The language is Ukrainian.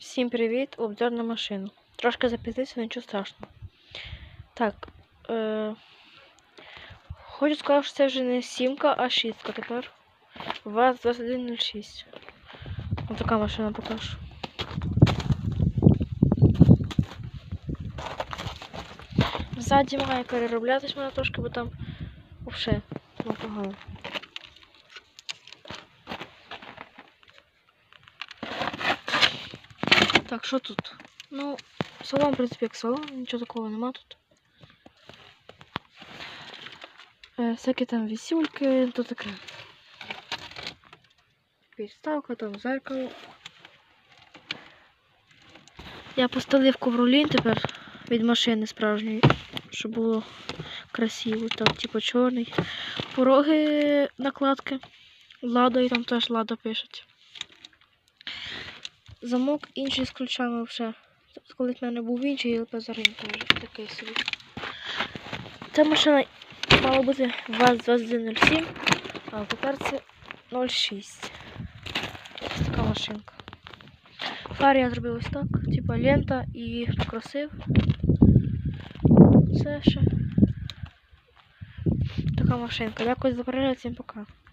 Всім привіт! Обзор на машину. Трошки запізнився, нічого страшного. Так. Е... Хочу сказати, що це вже не сімка, а шістка тепер. ВАЗ 2106. Ось така машина покажу. Ззаді має перероблятись мене трошки, бо там взагалі ну, погано. Так, що тут? Ну, салон, в принципі, як салон, нічого такого нема тут. Е, всякі там вісюльки, тут таке. Підставка, там зеркало. Я поставив ковролін тепер від машини справжньої, щоб було красиво. Там, типу, чорний. Пороги накладки. Лада і там теж лада пишуть. Замок інший з ключами взагалі. Коли в мене був інший ЛП-зарин теж такий собі. Ця машина мала бути ВАЗ-2107, а тепер це 06. Ось така машинка. Фари я зробив ось так, типа лента і покрасив. Це ще така машинка. Дякую за перегляд, всім пока.